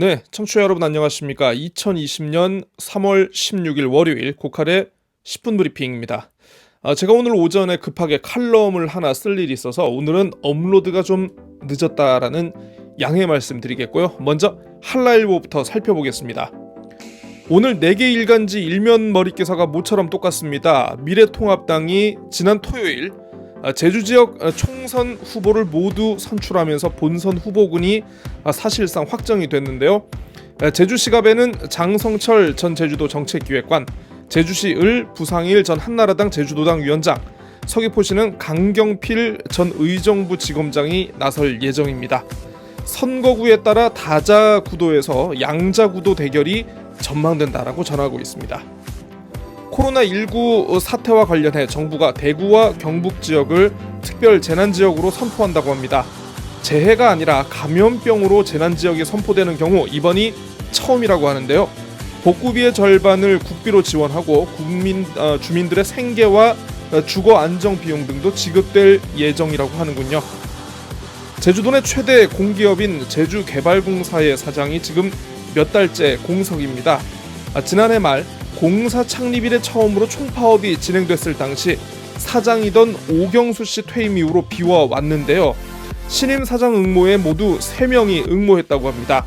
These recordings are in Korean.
네, 청취자 여러분 안녕하십니까? 2020년 3월 16일 월요일 고칼의 10분 브리핑입니다. 아, 제가 오늘 오전에 급하게 칼럼을 하나 쓸 일이 있어서 오늘은 업로드가 좀 늦었다라는 양해 말씀드리겠고요. 먼저 한라일보부터 살펴보겠습니다. 오늘 4개 일간지 일면 머리 기사가 모처럼 똑같습니다. 미래통합당이 지난 토요일 아, 제주 지역 아, 총선 후보를 모두 선출하면서 본선 후보군이 아, 사실상 확정이 됐는데요. 제주시갑에는 장성철 전 제주도 정책기획관, 제주시 을 부상일 전 한나라당 제주도당 위원장, 서귀포시는 강경필 전 의정부 지검장이 나설 예정입니다. 선거구에 따라 다자 구도에서 양자 구도 대결이 전망된다라고 전하고 있습니다. 코로나19 사태와 관련해 정부가 대구와 경북 지역을 특별 재난 지역으로 선포한다고 합니다. 재해가 아니라 감염병으로 재난 지역이 선포되는 경우 이번이 처음이라고 하는데요. 복구비의 절반을 국비로 지원하고 국민 어, 주민들의 생계와 주거 안정 비용 등도 지급될 예정이라고 하는군요. 제주도 내 최대 공기업인 제주개발공사의 사장이 지금 몇 달째 공석입니다. 아, 지난해 말 공사 창립 이래 처음으로 총파업이 진행됐을 당시 사장이던 오경수 씨 퇴임 이후로 비워 왔는데요. 신임 사장 응모에 모두 3명이 응모했다고 합니다.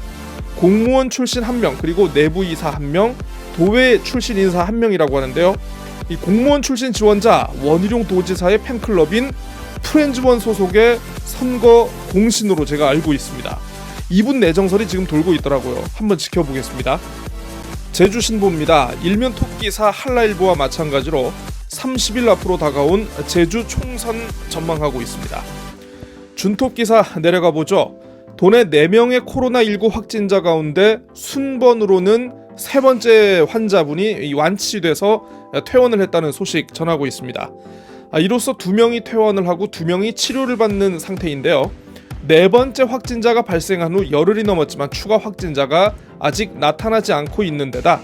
공무원 출신 1명, 그리고 내부 이사 1명, 도외 출신 인사 1명이라고 하는데요. 이 공무원 출신 지원자 원희룡 도지사의 팬클럽인 프렌즈원 소속의 선거 공신으로 제가 알고 있습니다. 이분 내정설이 지금 돌고 있더라고요. 한번 지켜보겠습니다. 제주 신보입니다. 일면 톱기사 한라일보와 마찬가지로 30일 앞으로 다가온 제주 총선 전망하고 있습니다. 준톱 기사 내려가 보죠. 도내 4명의 코로나19 확진자 가운데 순번으로는 세 번째 환자분이 완치돼서 퇴원을 했다는 소식 전하고 있습니다. 아, 이로써 두 명이 퇴원을 하고 두 명이 치료를 받는 상태인데요. 네 번째 확진자가 발생한 후 열흘이 넘었지만 추가 확진자가 아직 나타나지 않고 있는 데다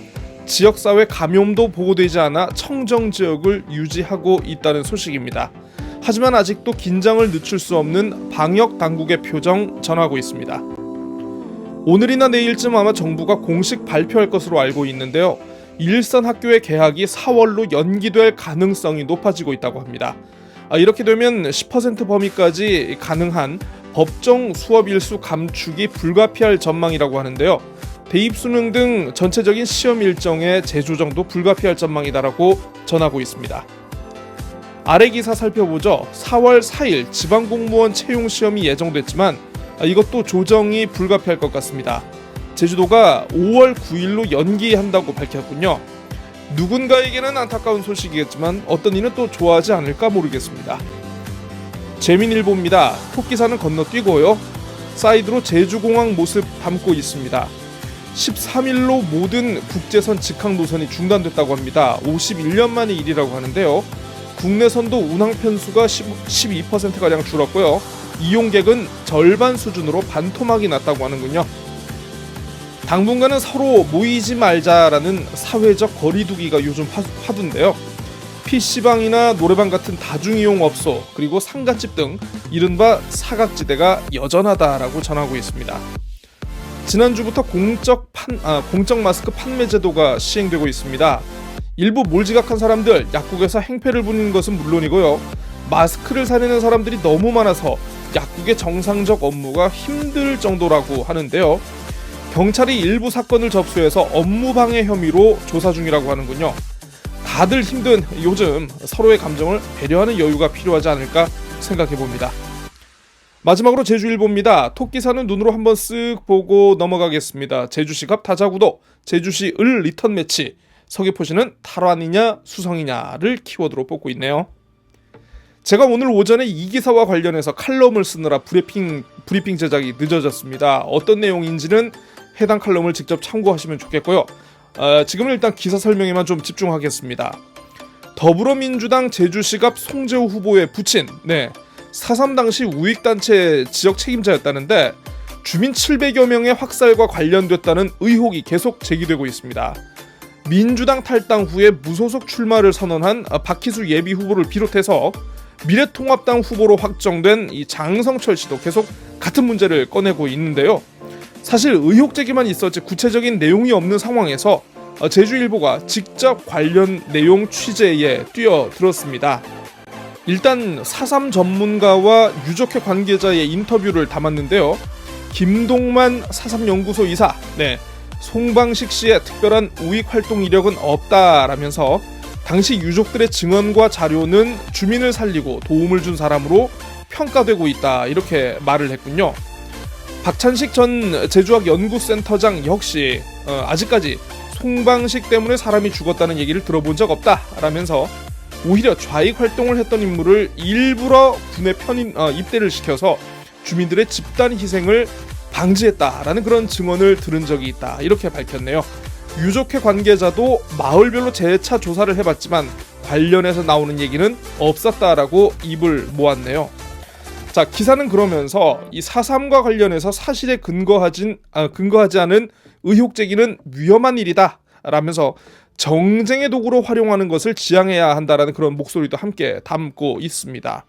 지역사회 감염도 보고되지 않아 청정 지역을 유지하고 있다는 소식입니다. 하지만 아직도 긴장을 늦출 수 없는 방역 당국의 표정 전하고 있습니다. 오늘이나 내일쯤 아마 정부가 공식 발표할 것으로 알고 있는데요. 일선 학교의 개학이 4월로 연기될 가능성이 높아지고 있다고 합니다. 아, 이렇게 되면 10% 범위까지 가능한 법정 수업 일수 감축이 불가피할 전망이라고 하는데요. 대입 수능 등 전체적인 시험 일정의 재조정도 불가피할 전망이다라고 전하고 있습니다. 아래 기사 살펴보죠. 4월 4일 지방공무원 채용 시험이 예정됐지만 이것도 조정이 불가피할 것 같습니다. 제주도가 5월 9일로 연기한다고 밝혔군요. 누군가에게는 안타까운 소식이겠지만 어떤 이는 또 좋아하지 않을까 모르겠습니다. 재민일보입니다. 토끼사는 건너뛰고요. 사이드로 제주공항 모습 담고 있습니다. 13일로 모든 국제선 직항 노선이 중단됐다고 합니다. 51년 만의 일이라고 하는데요. 국내선도 운항 편수가 12%가량 줄었고요. 이용객은 절반 수준으로 반토막이 났다고 하는군요. 당분간은 서로 모이지 말자라는 사회적 거리두기가 요즘 화두인데요. PC방이나 노래방 같은 다중이용 업소 그리고 상가집 등 이른바 사각지대가 여전하다라고 전하고 있습니다. 지난주부터 공적 판, 아, 공적 마스크 판매 제도가 시행되고 있습니다. 일부 몰지각한 사람들 약국에서 행패를 부리는 것은 물론이고요. 마스크를 사려는 사람들이 너무 많아서 약국의 정상적 업무가 힘들 정도라고 하는데요. 경찰이 일부 사건을 접수해서 업무 방해 혐의로 조사 중이라고 하는군요. 다들 힘든 요즘 서로의 감정을 배려하는 여유가 필요하지 않을까 생각해 봅니다. 마지막으로 제주일보입니다. 토끼사는 눈으로 한번 쓱 보고 넘어가겠습니다. 제주시 갑 타자구도, 제주시 을 리턴 매치, 서귀포시는 탈환이냐 수성이냐를 키워드로 뽑고 있네요. 제가 오늘 오전에 이 기사와 관련해서 칼럼을 쓰느라 브리핑, 브리핑 제작이 늦어졌습니다. 어떤 내용인지는 해당 칼럼을 직접 참고하시면 좋겠고요. 어, 지금은 일단 기사 설명에만 좀 집중하겠습니다. 더불어민주당 제주시갑 송재호 후보의 부친, 네, 4.3 당시 우익단체 지역 책임자였다는데 주민 700여 명의 확살과 관련됐다는 의혹이 계속 제기되고 있습니다. 민주당 탈당 후에 무소속 출마를 선언한 박희수 예비 후보를 비롯해서 미래통합당 후보로 확정된 이 장성철 씨도 계속 같은 문제를 꺼내고 있는데요. 사실 의혹 제기만 있었지 구체적인 내용이 없는 상황에서 어, 제주일보가 직접 관련 내용 취재에 뛰어들었습니다. 일단 사삼 전문가와 유족회 관계자의 인터뷰를 담았는데요. 김동만 사삼 연구소 이사, 네, 송방식 씨의 특별한 우익 활동 이력은 없다라면서 당시 유족들의 증언과 자료는 주민을 살리고 도움을 준 사람으로 평가되고 있다 이렇게 말을 했군요. 박찬식 전 제주학 연구센터장 역시 어, 아직까지 송방식 때문에 사람이 죽었다는 얘기를 들어본 적 없다 라면서 오히려 좌익 활동을 했던 인물을 일부러 군에 편입 어, 입대를 시켜서 주민들의 집단 희생을 방지했다라는 그런 증언을 들은 적이 있다 이렇게 밝혔네요. 유족회 관계자도 마을별로 재차 조사를 해봤지만 관련해서 나오는 얘기는 없었다라고 입을 모았네요. 자 기사는 그러면서 이 사삼과 관련해서 사실에 근거하진 아, 근거하지 않은 의혹 제기는 위험한 일이다 라면서 정쟁의 도구로 활용하는 것을 지양해야 한다라는 그런 목소리도 함께 담고 있습니다.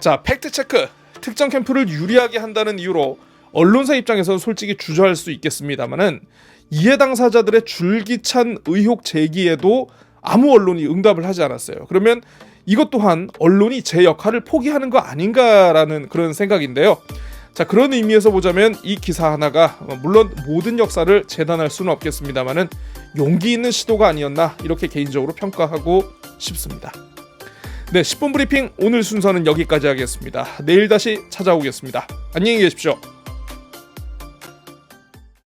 자 팩트 체크 특정 캠프를 유리하게 한다는 이유로 언론사 입장에서는 솔직히 주저할 수 있겠습니다만은 이해 당사자들의 줄기찬 의혹 제기에도 아무 언론이 응답을 하지 않았어요. 그러면 이것 또한 언론이 제 역할을 포기하는 거 아닌가라는 그런 생각인데요. 자 그런 의미에서 보자면 이 기사 하나가 어, 물론 모든 역사를 재단할 수는 없겠습니다만은 용기 있는 시도가 아니었나 이렇게 개인적으로 평가하고 싶습니다. 네 10분 브리핑 오늘 순서는 여기까지 하겠습니다. 내일 다시 찾아오겠습니다. 안녕히 계십시오.